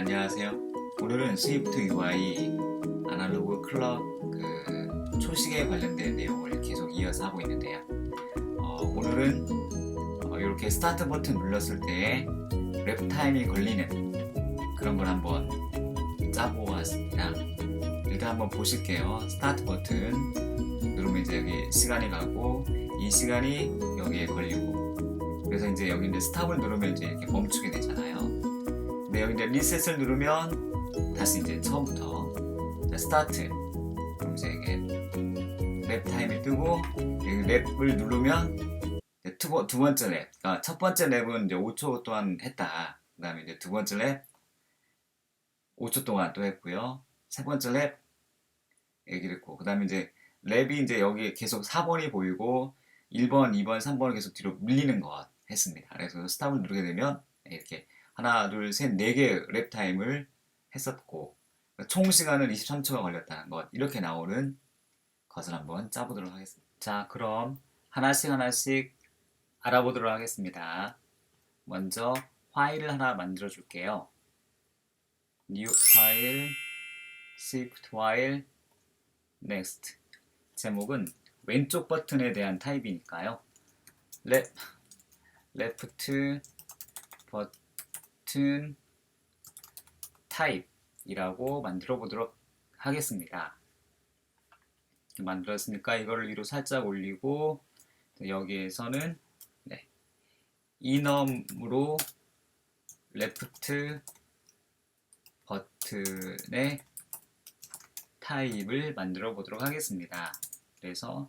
안녕하세요. 오늘은 스위프트 UI 아날로그 클럽 그 초시계 관련된 내용을 계속 이어서 하고 있는데요. 어, 오늘은 어, 이렇게 스타트 버튼 눌렀을 때 랩 타임이 걸리는 그런 걸 한번 짜보고 왔습니다. 일단 한번 보실게요. 스타트 버튼 누르면 이제 여기 시간이 가고 이 시간이 여기에 걸리고 그래서 이제 여기 이제 스탑을 누르면 이제 이렇게 멈추게 되잖아요. 여기 이제 리셋을 누르면 다시 이제 처음부터 자, 스타트. 그럼 이제 랩 타임이 뜨고 랩을 누르면 두, 번- 두 번째 랩. 아, 첫 번째 랩은 이제 5초 동안 했다. 그 다음에 이제 두 번째 랩 5초 동안 또 했고요. 세 번째 랩 얘기를 했고 그 다음에 이제 랩이 이제 여기 계속 4번이 보이고 1번, 2번, 3번을 계속 뒤로 밀리는 것 했습니다. 그래서 스탑을 누르게 되면 이렇게 하나, 둘, 셋, 네 개 랩 타임을 했었고 총 시간은 23초가 걸렸다는 것 이렇게 나오는 것을 한번 짜보도록 하겠습니다. 자, 그럼 하나씩 하나씩 알아보도록 하겠습니다. 먼저 파일을 하나 만들어 줄게요. new 파일, shift 파일, next. 제목은 왼쪽 버튼에 대한 타입이니까요. 랩, 레프트 버튼 타입이라고 만들어 보도록 하겠습니다. 만들었으니까 이거를 위로 살짝 올리고 여기에서는 네, 이넘으로 레프트 버튼의 타입을 만들어 보도록 하겠습니다. 그래서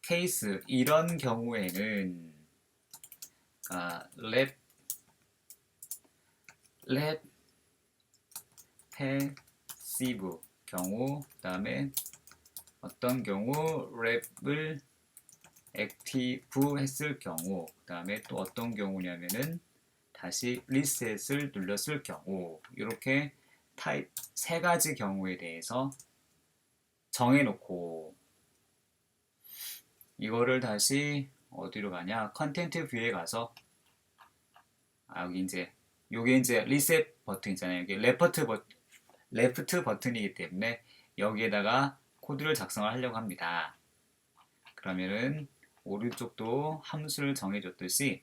케이스 이런 경우에는 아, 랩 랩 패시브 경우 그다음에 어떤 경우 랩을 액티브 했을 경우 그다음에 또 어떤 경우냐면은 다시 리셋을 눌렀을 경우 이렇게 타입 세 가지 경우에 대해서 정해놓고 이거를 다시 어디로 가냐? 컨텐트 뷰에 가서 아 여기 이제 요게 이제 리셋 버튼 있잖아요. 여기 레프트 버 레프트 버튼이기 때문에 여기에다가 코드를 작성을 하려고 합니다. 그러면은 오른쪽도 함수를 정해줬듯이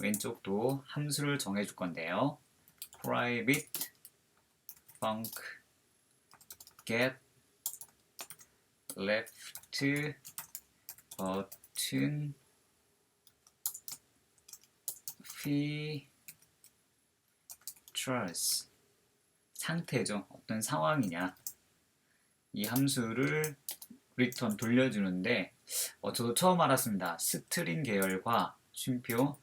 왼쪽도 함수를 정해줄 건데요. private func get left 버튼 features 상태죠. 어떤 상황이냐. 이 함수를 리턴 돌려주는데 어, 저도 처음 알았습니다. 스트링 계열과 쉼표,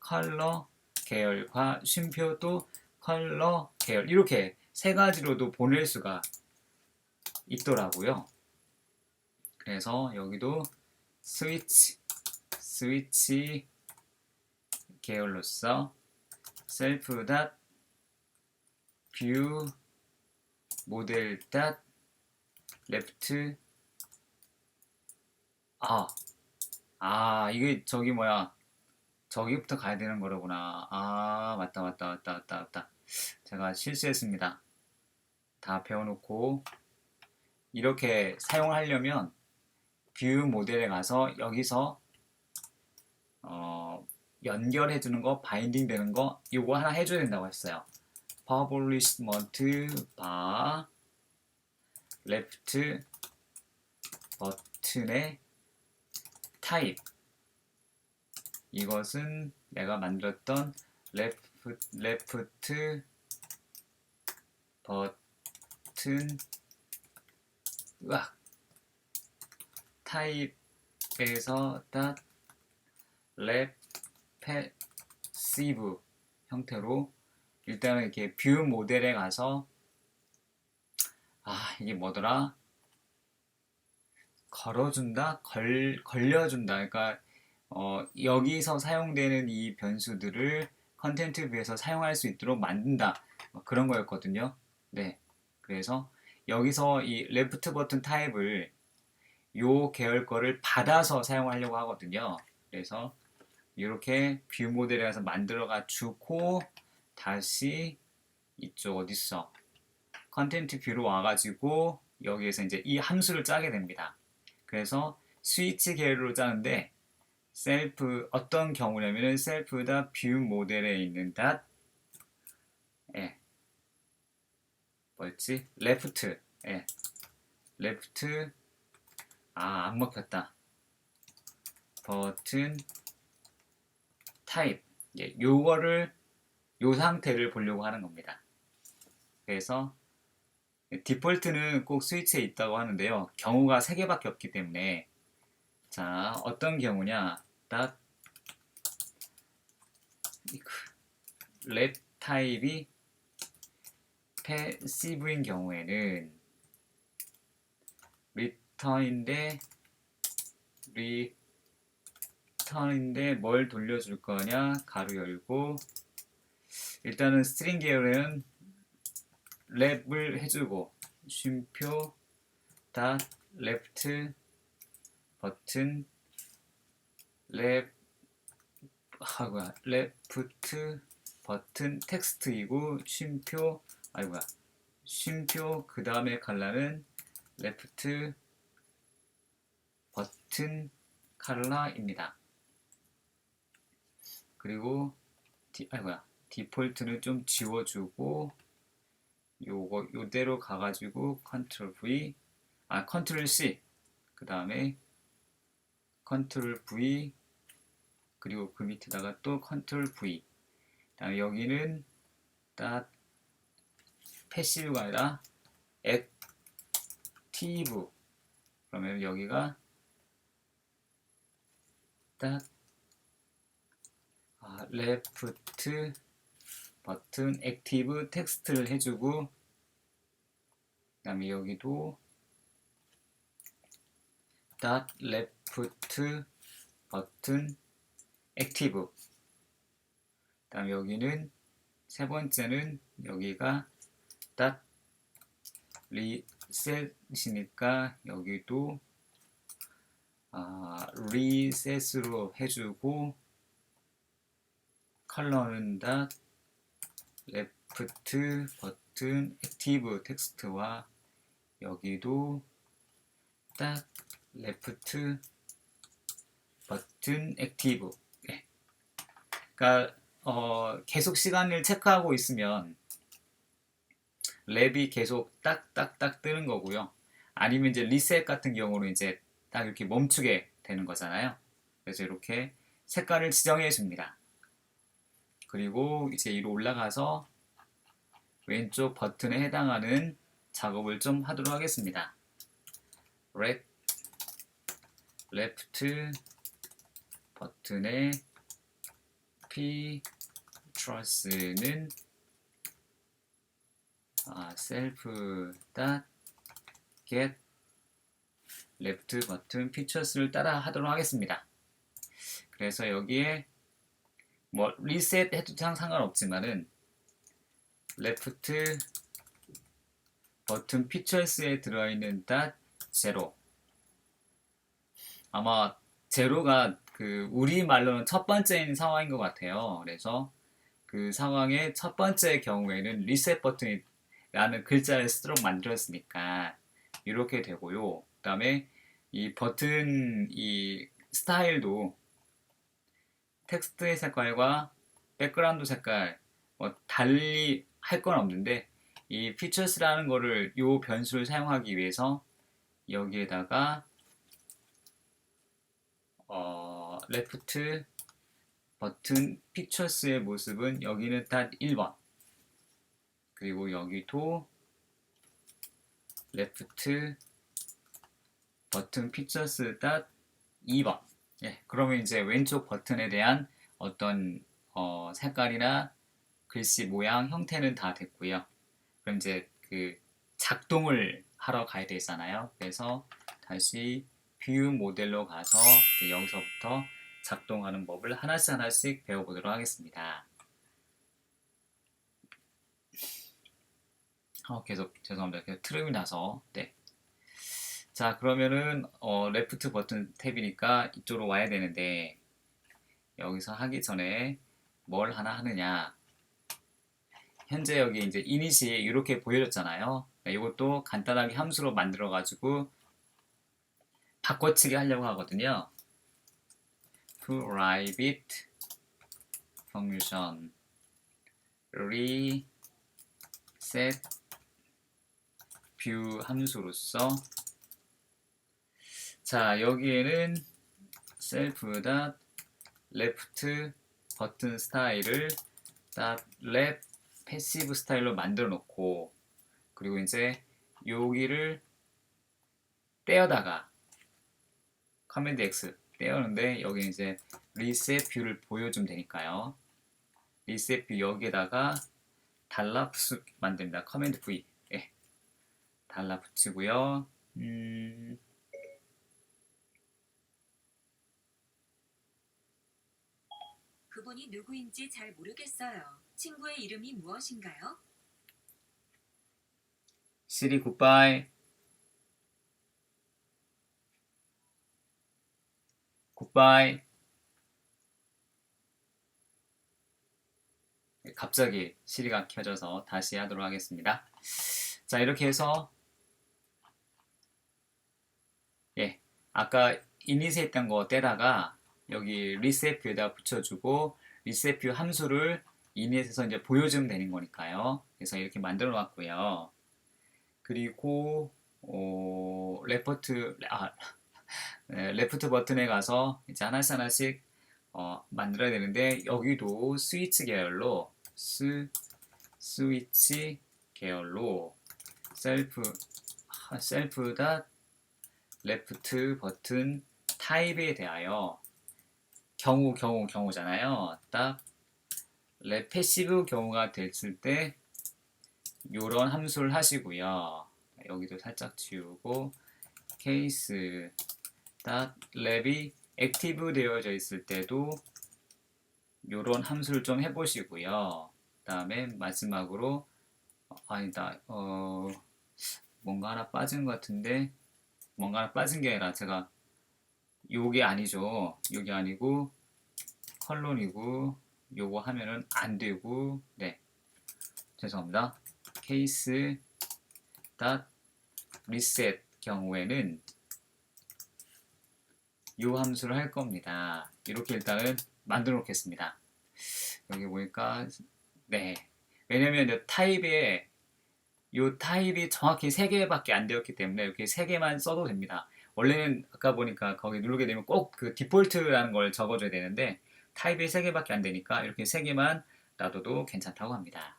컬러 계열과 쉼표 또 컬러 계열 이렇게 세 가지로도 보낼 수가 있더라고요. 그래서 여기도 스위치 스위치 계열로서 닷 뷰 모델 닷 레프트 아, 아, 이게 저기 뭐야. 저기부터 가야 되는 거로구나. 아, 맞다, 맞다, 맞다, 맞다, 맞다. 제가 실수했습니다. 다 배워놓고, 이렇게 사용하려면, 뷰 모델에 가서 여기서, 어, 연결해주는 거, 바인딩 되는 거, 이거 하나 해줘야 된다고 했어요. Publishment bar left 버튼의 타입. 이것은 내가 만들었던 레프, 레프트 버튼 으악. 타입에서 닷 레패시브 형태로 일단은 이렇게 뷰 모델에 가서 아 이게 뭐더라? 걸어준다? 걸 걸려준다. 그러니까 어, 여기서 사용되는 이 변수들을 컨텐트 뷰에서 사용할 수 있도록 만든다. 뭐 그런 거였거든요. 네. 그래서 여기서 이 레프트 버튼 타입을 요 계열 거를 받아서 사용하려고 하거든요. 그래서 이렇게 뷰 모델에 가서 만들어가 주고 다시 이쪽 어딨어? 컨텐트 뷰로 와가지고 여기에서 이제 이 함수를 짜게 됩니다. 그래서 스위치 계열로 짜는데 셀프 어떤 경우냐면은 셀프다 뷰 모델에 있는 닷 예. 뭐였지? 레프트 예. 레프트 아 안 먹혔다 버튼 타입 예, 요거를 요 상태를 보려고 하는 겁니다. 그래서 디폴트는 꼭 스위치에 있다고 하는데요. 경우가 3개밖에 없기 때문에 자 어떤 경우냐 딱 랩 타입이 패시브인 경우에는 리턴인데 리턴인데 뭘 돌려줄 거냐 가로 열고 일단은 스트링 계열은 랩을 해주고 쉼표 닷 레프트 버튼 랩 하고야 레프트 버튼 텍스트이고 쉼표 아이고야 쉼표 그 다음에 컬러는 레프트 버튼 컬러입니다. 그리고 디, 아이고야 디폴트는 좀 지워주고 요거 요대로 가가지고 컨트롤 V 아 컨트롤 C. 그 다음에 컨트롤 V 그리고 그 밑에다가 또 컨트롤 V. 다음에 여기는 딱 패시브가 아니라 액티브. 그러면 여기가 딱 아, 레프트 버튼 액티브 텍스트를 해주고 그 다음에 여기도 닷 레프트 버튼 액티브 그 다음 여기는 세 번째는 여기가 닷 리셋이니까 여기도 아, 리셋으로 해주고 컬러는 닷 레프트 버튼 액티브 텍스트와 여기도 딱 레프트 버튼 액티브. 네. 그러니까 어, 계속 시간을 체크하고 있으면 랩이 계속 딱딱딱 뜨는 거고요. 아니면 이제 리셋 같은 경우는 이제 딱 이렇게 멈추게 되는 거잖아요. 그래서 이렇게 색깔을 지정해 줍니다 그리고 이제 위로 올라가서 왼쪽 버튼에 해당하는 작업을 좀 하도록 하겠습니다. 랩, 레프트 버튼의 P 트러스는 아, 셀프 닷 get 레프트 버튼 피처스를 따라 하도록 하겠습니다. 그래서 여기에 뭐 리셋 해도 상관없지만은 레프트 버튼 피처스에 들어있는 닷 제로 아마 제로가 그 우리 말로는 첫 번째인 상황인 것 같아요. 그래서 그 상황의 첫 번째 경우에는 리셋 버튼이라는 글자를 쓰도록 만들었으니까 이렇게 되고요. 그 다음에 이 버튼 이 스타일도 텍스트의 색깔과 백그라운드 색깔 뭐 달리 할 건 없는데 이 features라는 거를 요 변수를 사용하기 위해서 여기에다가 어, 레프트 버튼 features의 모습은 여기는 딱 1번. 그리고 여기도 레프트 버튼 features 딱 2번 예, 그러면 이제 왼쪽 버튼에 대한 어떤 어, 색깔이나 글씨 모양 형태는 다 됐고요. 그럼 이제 그 작동을 하러 가야 되잖아요. 그래서 다시 뷰 모델로 가서 여기서부터 작동하는 법을 하나씩 하나씩 배워보도록 하겠습니다. 어, 계속 죄송합니다. 계속 트름이 나서 네. 자 그러면은 어, 레프트 버튼 탭이니까 이쪽으로 와야 되는데 여기서 하기 전에 뭘 하나 하느냐 현재 여기 이제 이닛이 이렇게 보여졌잖아요. 네, 이것도 간단하게 함수로 만들어 가지고 바꿔치기 하려고 하거든요. private function reset view 함수로서 자 여기에는 self dot left 버튼 스타일을 left 패시브 스타일로 만들어 놓고 그리고 이제 여기를 떼어다가 커맨드 X 떼었는데 여기 이제 리셋 뷰를 보여주면 되니까요. 리셋 뷰 여기에다가 달라붙 만듭니다. 커맨드 V 예. 달라 붙이고요. 음, 그분이 누구인지 잘 모르겠어요. 친구의 이름이 무엇인가요? 시리 굿바이 굿바이 네, 갑자기 시리가 켜져서 다시 하도록 하겠습니다. 자 이렇게 해서 예 아까 이니세 했던 거 떼다가 여기 리셋 뷰에다 붙여주고 리셋 뷰 함수를 이니에서 이제 보여주면 되는 거니까요. 그래서 이렇게 만들어 놨고요. 그리고 어, 레포트 아 네, 레프트 버튼에 가서 이제 하나씩 하나씩 어, 만들어야 되는데 여기도 스위치 계열로 스 스위치 계열로 셀프 아, 셀프 닷 레프트 버튼 타입에 대하여 경우 경우 경우잖아요. 딱 레 패시브 경우가 됐을 때 요런 함수를 하시고요. 여기도 살짝 지우고 케이스 닷 랩이 액티브 되어져 있을 때도 요런 함수를 좀 해보시고요. 그 다음에 마지막으로 어, 아니다 어 뭔가 하나 빠진 것 같은데 뭔가 하나 빠진 게 아니라 제가 요게 아니죠. 요게 아니고 컬론이고 요거 하면은 안 되고 네 죄송합니다. 케이스 닷 리셋 경우에는 요 함수를 할 겁니다. 이렇게 일단은 만들어 놓겠습니다. 여기 보니까 네 왜냐면 이 타입에 요 타입이 정확히 3개밖에 안 되었기 때문에 이렇게 3개만 써도 됩니다. 원래는 아까 보니까 거기 누르게 되면 꼭 그 디폴트라는 걸 적어줘야 되는데 타입이 3개밖에 안 되니까 이렇게 3개만 놔둬도 괜찮다고 합니다.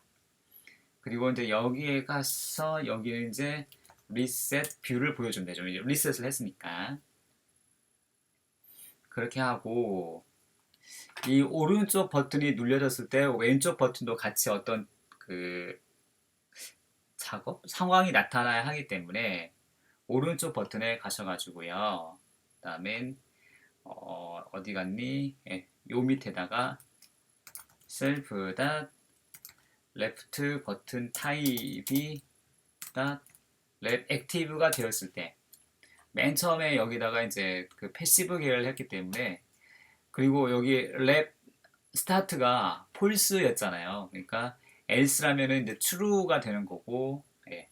그리고 이제 여기에 가서 여기는 이제 리셋 뷰를 보여주면 되죠. 이제 리셋을 했으니까. 그렇게 하고 이 오른쪽 버튼이 눌려졌을 때 왼쪽 버튼도 같이 어떤 그 작업 상황이 나타나야 하기 때문에 오른쪽 버튼에 가셔가지고요. 그 다음엔 어, 어디 갔니? 예, 요 밑에다가 셀프 닷 레프트 버튼 타입이 닷랩 액티브가 되었을 때 맨 처음에 여기다가 이제 그 패시브 계열을 했기 때문에 그리고 여기 랩 스타트가 폴스였잖아요. 그러니까 else라면은 이제 true가 되는 거고 예.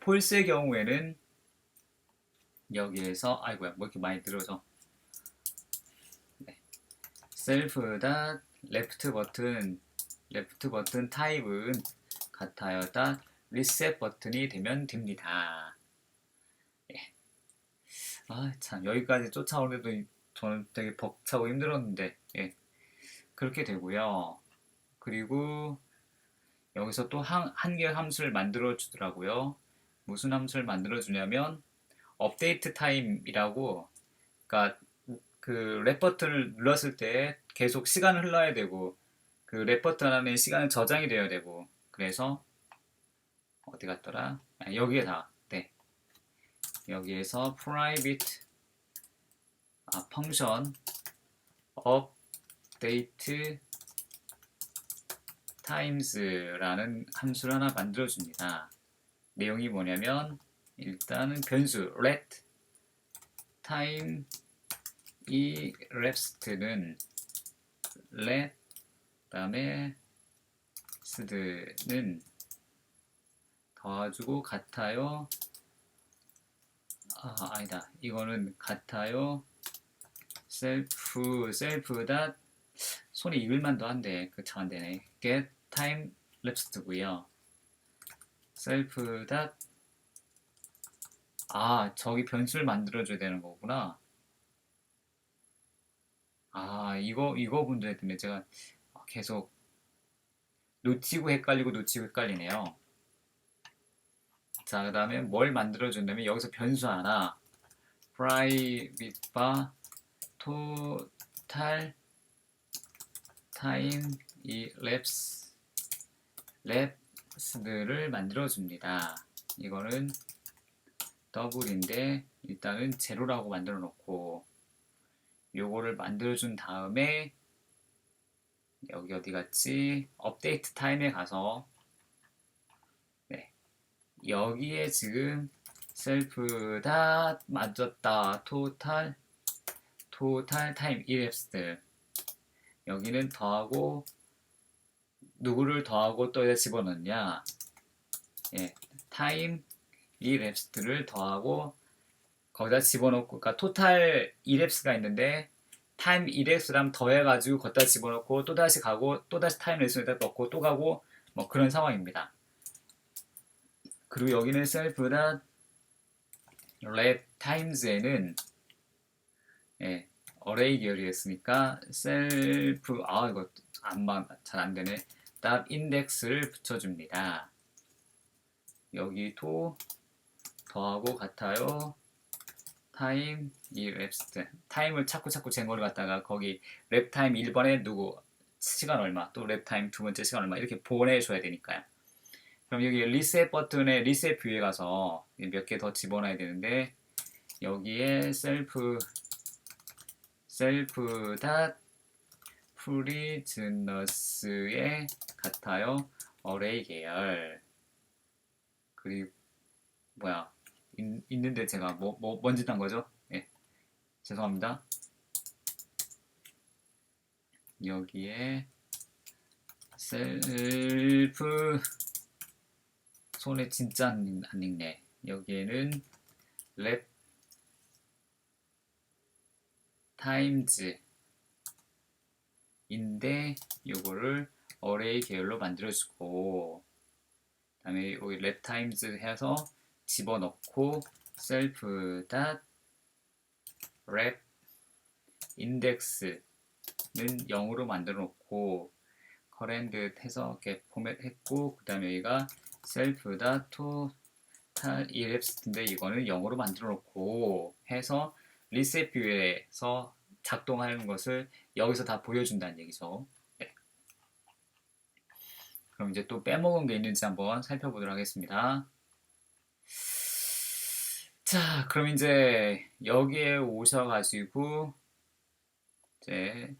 폴스의 경우에는 여기에서 아이고야 뭐 이렇게 많이 들어서 네. 셀프 닷 레프트 버튼 레프트 버튼 타입은 같아요. 딱 리셋 버튼이 되면 됩니다. 예. 아, 참, 여기까지 쫓아오는데도 저는 되게 벅차고 힘들었는데, 예. 그렇게 되고요. 그리고 여기서 또 한, 한 개의 함수를 만들어 주더라고요. 무슨 함수를 만들어 주냐면, 업데이트 타임이라고, 그러니까 그랩 버튼을 눌렀을 때 계속 시간을 흘러야 되고, 그랩 버튼 안에 시간은 저장이 되어야 되고, 그래서 어디 갔더라? 아, 여기에 다 네 여기에서 private 아, function update times라는 함수를 하나 만들어 줍니다. 내용이 뭐냐면 일단은 변수 let time 이 elapsed는 let 그다음에 랩스드는 더해주고 같아요. 아, 아니다. 이거는 같아요. 셀프, 셀프 닷 손에 입을만도 한데 그 참 안되네. get time lapsed고요. 셀프 닷 아, 저기 변수를 만들어줘야 되는 거구나. 아, 이거, 이거 분들 때문에 제가 계속 놓치고 헷갈리고 놓치고 헷갈리네요. 자, 그 다음에 뭘 만들어준다면 여기서 변수 하나 private bar total time elapse lapsed를 만들어줍니다. 이거는 더블인데 일단은 제로라고 만들어 놓고 요거를 만들어 준 다음에 여기 어디 갔지? 업데이트 타임에 가서 네. 여기에 지금 셀프 다 맞았다 토탈 토탈 타임 이랩스들 여기는 더하고 누구를 더하고 또 여기다 집어넣냐 예, 타임 이 랩스들을 더하고 거기다 집어넣고 그러니까 토탈 이랩스가 있는데 타임 이랩스랑 더해가지고 거기다 집어넣고 또 다시 가고 또 다시 타임 랩스에다 넣고 또 가고 뭐 그런 상황입니다. 그리고 여기는 셀프다 랩 타임즈에는 예, 어레이 계열이었으니까 셀프 아 이거 안잘 안 되네. 답 인덱스를 붙여줍니다. 여기도 더하고 같아요. 타임 이 랩스트 타임을 자꾸 자꾸 제거를 갖다가 거기 랩 타임 1번에 누구 시간 얼마 또 랩 타임 두 번째 시간 얼마 이렇게 보내줘야 되니까요. 그럼 여기 리셋 버튼에 리셋 뷰에 가서 몇 개 더 집어넣어야 되는데 여기에 셀프 셀프 닷 프리즈너스에 같아요 어레이 계열 그리고 뭐야 있, 있는데 제가 뭐, 뭐 뭔지 딴 거죠? 예. 죄송합니다. 여기에 셀프 손에 진짜 안, 읽- 안 읽네. 여기에는 랩 타임즈 인데 요거를 어레이 계열로 만들어주고 그다음에 여기 랩 타임즈 해서 집어넣고 셀프 닷랩 인덱스는 0으로 만들어 놓고 커렌드 해서 이렇게 포맷했고 그 다음에 여기가 셀프 닷 토탈 이랩스인데 이거는 0으로 만들어 놓고 해서 리셋 뷰에서 작동하는 것을 여기서 다 보여준다는 얘기죠. 네. 그럼 이제 또 빼먹은 게 있는지 한번 살펴보도록 하겠습니다. 자, 그럼 이제 여기에 오셔가지고 이제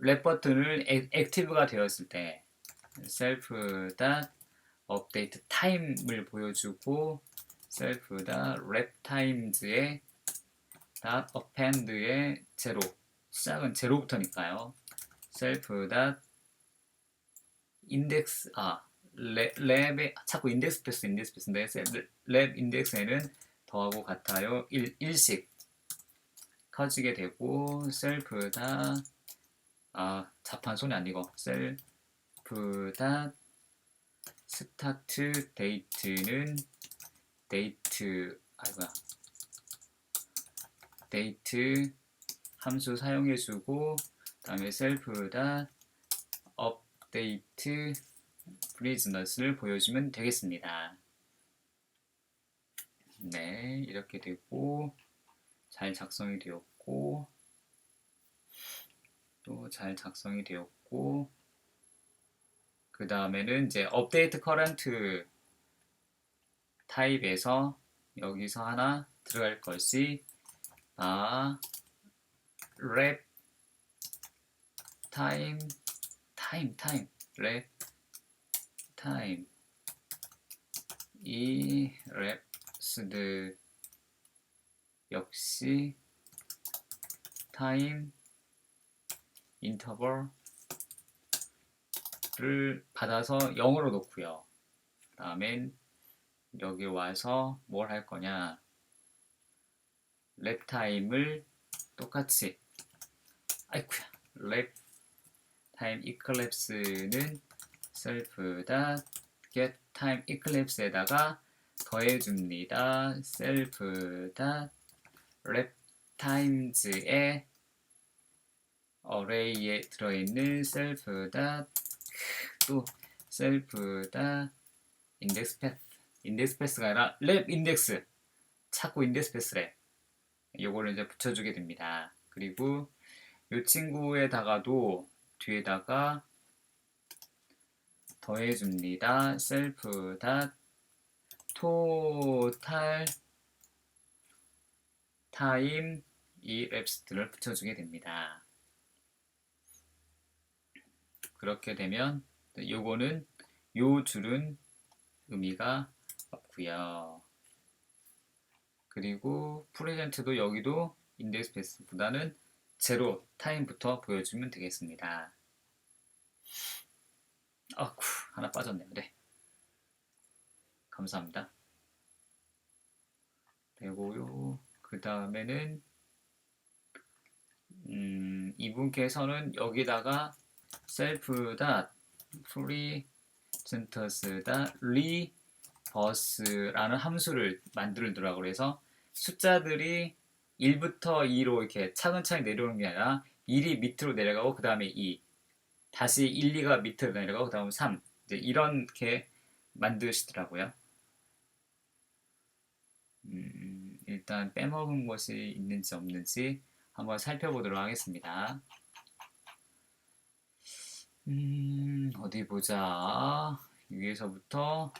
랩 버튼을 액- 액티브가 되었을 때 셀프 다 업데이트 타임을 보여주고 셀프 다랩 타임즈의 다 append의 제로 시작은 제로부터니까요. 셀프 닷 인덱스 아 랩, 랩에 자꾸 인덱스 패스 인덱스 패스인데 셀- 랩 인덱스에는 더하고 같아요. 1, 일씩 커지게 되고 셀프 다아 자판 손이 아니고 셀프 다 스타트 데이트는 데이트 아이고야. 데이트 함수 사용해주고 다음에 셀프 다 업데이트 프리즈너스를 보여주면 되겠습니다. 네, 이렇게 되고 잘 작성이 되었고 또 잘 작성이 되었고 그 다음에는 이제 업데이트 커런트 타입에서 여기서 하나 들어갈 것이 아랩 타임 타임 타임 랩 타임 이 랩스드 역시 타임 인터벌 를 받아서 0으로 놓고요. 다음엔 여기 와서 뭘 할 거냐? 랩 타임을 똑같이 아이쿠야 랩 타임 이클랩스는 이클랩스에다가 더해줍니다. 셀프다 랩 times의 array에 들어있는 셀프다 또 셀프다 인덱스 패스 인덱스 패스가 아니라 랩 인덱스 찾고 인덱스 패스래 요거를 이제 붙여주게 됩니다 그리고 이 친구에다가도 뒤에다가 더해줍니다 셀프다 토탈 타임 이 랩스트를 붙여주게 됩니다 그렇게 되면 요거는 요 줄은 의미가 없고요. 그리고 프레젠트도 여기도 인덱스 패스보다는 제로 타임부터 보여주면 되겠습니다. 아쿠 하나 빠졌네요. 네. 감사합니다. 되고요. 그 다음에는 음, 이분께서는 여기다가 셀프다 프리젠터스다 리버스라는 함수를 만들더라고 그래서 숫자들이 1부터 2로 이렇게 차근차근 내려오는 게 아니라 1이 밑으로 내려가고 그 다음에 2 다시 1, 2가 밑으로 내려가고 그 다음 3 이제 이렇게 만드시더라고요. 음, 일단 빼먹은 것이 있는지 없는지 한번 살펴보도록 하겠습니다. 음, 어디 보자. 위에서부터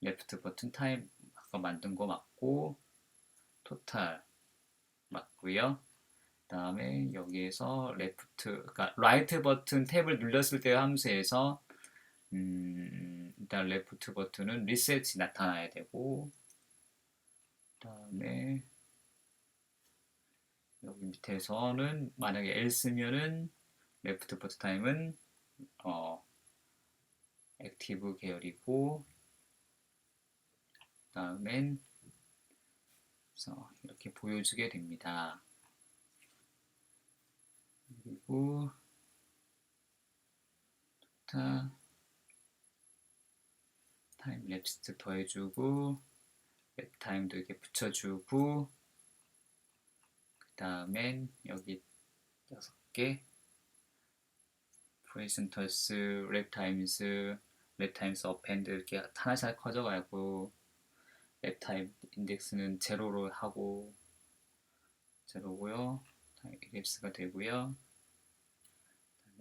레프트 버튼 타임 아까 만든 거 맞고 토탈 맞고요. 그다음에 여기에서 레프트 그러니까 라이트 버튼 탭을 눌렀을 때 함수에서 음, 일단 레프트 버튼은 리셋이 나타나야 되고 그다음에 여기 밑에서는 만약에 else면은 레프트 버튼 타임은 어, 액티브 계열이고 다음엔 그래서 이렇게 보여주게 됩니다. 그리고 타 타임 랩스트 더해주고 랩 타임도 이렇게 붙여주고 그 다음엔 여기 여섯 개 프레젠터스, 랩 타임스, 랩 타임스 어펜드 이렇게 하나씩 커져가고 랩 타임 인덱스는 제로로 하고 제로고요. 타임 이랩스가 되고요.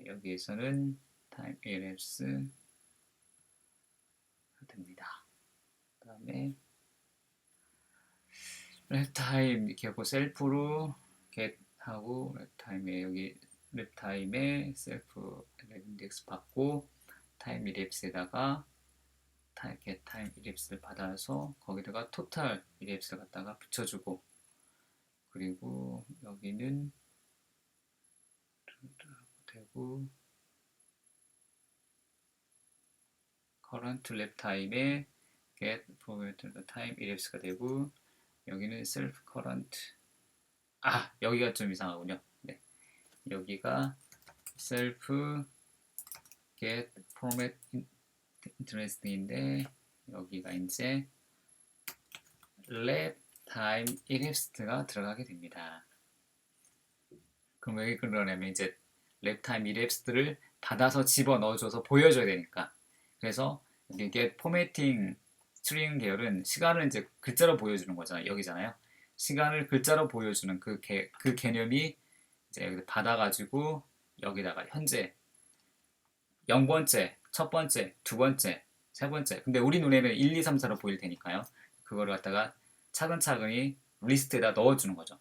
여기에서는 타임 이랩스가 됩니다. 그 다음에 랩 타임 이렇게 하고 셀프로 get 하고 랩 타임에 여기 랩 타임에 셀프 랩 인덱스 받고 타임 이랩스에다가 get 타임 이랩스를 받아서 거기다가 토탈 이랩스를 갖다가 붙여주고 그리고 여기는 되고 current 랩 타임에 get promoted time 이랩스가 되고 여기는 self current 아 여기가 좀 이상하군요. 네. 여기가 self get format interesting인데 여기가 이제 let time elapsed가 들어가게 됩니다. 그럼 왜 그러냐면 이제 랩 타임 elapsed를 받아서 집어 넣어줘서 보여줘야 되니까 그래서 이게 포매팅 스트링 계열은 시간을 이제 글자로 보여주는 거잖아요. 여기잖아요. 시간을 글자로 보여주는 그, 개, 그 개념이 이제 받아가지고 여기다가 현재 0번째, 첫 번째, 두 번째, 세 번째. 근데 우리 눈에는 1, 2, 3, 4로 보일 테니까요. 그거를 갖다가 차근차근히 리스트에다 넣어주는 거죠.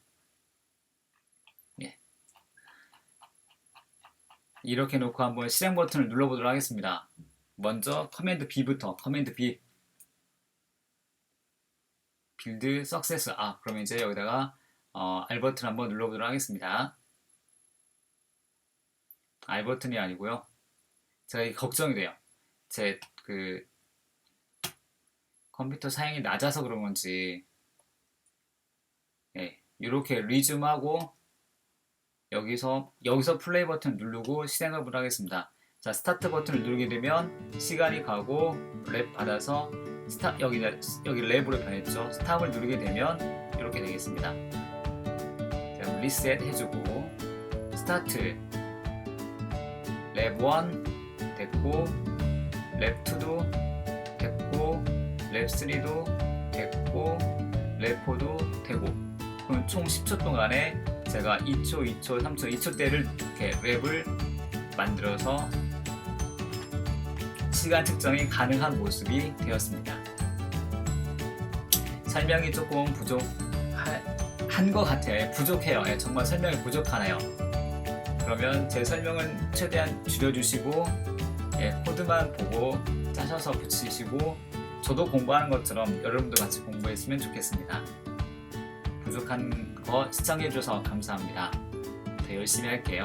이렇게 놓고 한번 실행 버튼을 눌러보도록 하겠습니다. 먼저 커맨드 B부터 커맨드 B 빌드 석세스 아 그러면 이제 여기다가 어, R 버튼 한번 눌러보도록 하겠습니다. R 버튼이 아니고요. 제가 걱정이 돼요. 제 그 컴퓨터 사양이 낮아서 그런 건지 네, 이렇게 리즘하고 여기서 여기서 플레이 버튼 누르고 실행을 하겠습니다. 자 스타트 버튼을 누르게 되면 시간이 가고 랩 받아서 스타 여기 여기 랩으로 변했죠. 스탑을 누르게 되면 이렇게 되겠습니다. 자, 리셋 해주고 스타트 랩1 됐고 랩 2도 됐고 랩 3도 됐고 랩 4도 되고 그럼 총 10초 동안에 제가 2초, 2초, 3초, 2초대를 이렇게 랩을 만들어서 시간 측정이 가능한 모습이 되었습니다. 설명이 조금 부족한 것 같아요. 부족해요. 예, 정말 설명이 부족하네요. 그러면 제 설명은 최대한 줄여주시고 예, 코드만 보고 짜셔서 붙이시고 저도 공부하는 것처럼 여러분도 같이 공부했으면 좋겠습니다. 부족한 거 시청해주셔서 감사합니다. 더 열심히 할게요.